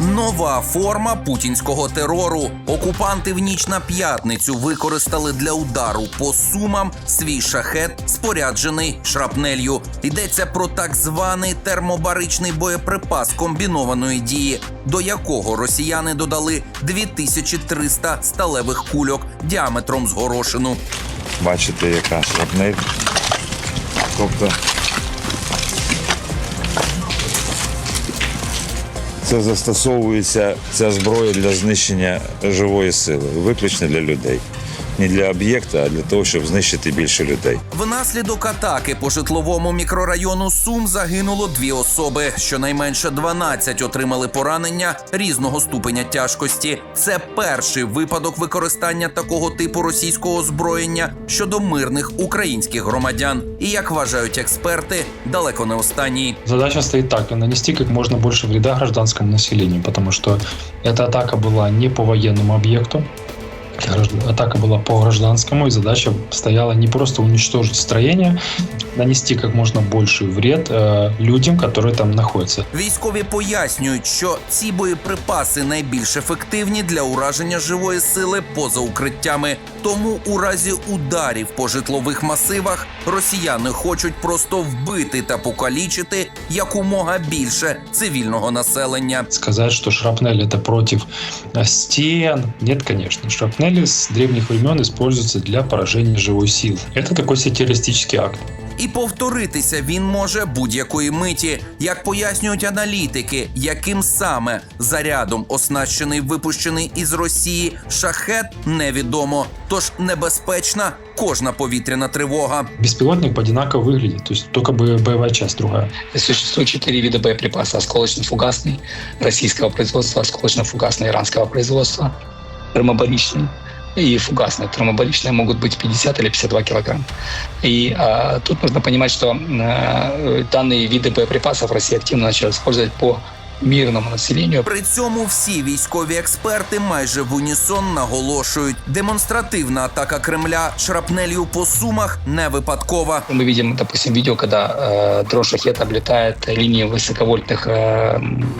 Нова форма путінського терору. Окупанти в ніч на п'ятницю використали для удару по сумам свій шахет, споряджений шрапнелью. Йдеться про так званий термобаричний боєприпас комбінованої дії, до якого росіяни додали 2300 сталевих кульок діаметром з горошину. Бачите, яка шрапнель. Тобто це застосовується ця зброя для знищення живої сили, виключно для людей Не для об'єкта, а для того, щоб знищити більше людей. Внаслідок атаки по житловому мікрорайону Сум загинуло дві особи. Щонайменше 12 отримали поранення різного ступеня тяжкості. Це перший випадок використання такого типу російського озброєння щодо мирних українських громадян. І як вважають експерти, далеко не останній. Задача стоит так, нанести как можно больше вреда гражданскому населению, потому что эта атака была не по военному объекту, гражд- атака была по гражданскому, и задача стояла не просто уничтожить строение, нанести как можно больший вред э, людям, которые там находятся. Військові пояснюють, що ці боєприпаси найбільш ефективні для ураження живої сили поза укриттями. Тому у разі ударів по житлових масивах росіяни хочуть просто вбити та покалічити якомога більше цивільного населення. Сказать, что шрапнель это против э, стен, нет, конечно. Шрапнели с древних времен используются для поражения живой силы. Это такой себе террористический акт. І повторитися він може будь-якої миті, як пояснюють аналітики, яким саме зарядом оснащений випущений із Росії шахет невідомо. Тож небезпечна кожна повітряна тривога. Беспилотник одинаково выглядит, то есть только бо- боевая часть другая. Существует четыре вида боеприпаса. Осколочно-фугасный российского производства, осколочно-фугасный иранского производства, термобаричный и фугасный. Термобаричные могут быть 50 или 52 килограмм. И а, тут нужно понимать, что а, данные виды боеприпасов Россия активно начала использовать по мирному населению. При цьому всі військові експерти майже в унісон наголошують: демонстративна атака Кремля шрапнелью по сумах не випадкова. Мы видим, допустим, видео, когда э, дрон шахет облетает линии высоковольтных э,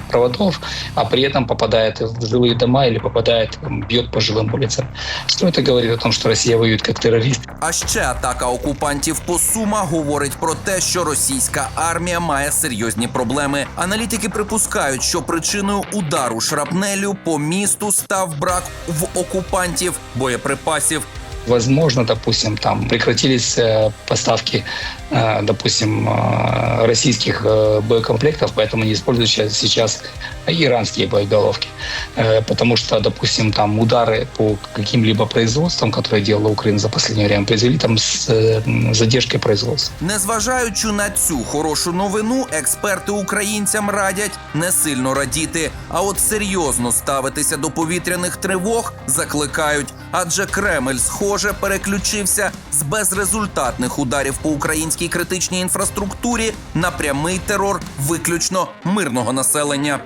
проводов, а при этом попадает в жилые дома или попадает, м, бьет по жилым улицам. Что это говорит о том, что Россия воюет как террорист? А ще атака окупантів по Сума говорить про те, що російська армія має серйозні проблеми. Аналітики припускають, що причиною удару шрапнелю по місту став брак в окупантів боєприпасів. Возможно, допустим, там прекратились э, поставки, э, допустим, э, российских э, боекомплектов, поэтому не используют сейчас- сейчас иранские боеголовки. Э, Потому что, допустим, там удары по каким-либо производствам, которые делала Украина за последнее время, произвели там с э, м, задержкой производства. Незважаючи на цю хорошу новину, експерти українцям радять не сильно радіти, а от серйозно ставитися до повітряних тривог закликають. Адже Кремль, схоже, переключився з безрезультатних ударів по українській критичній інфраструктурі на прямий терор виключно мирного населення.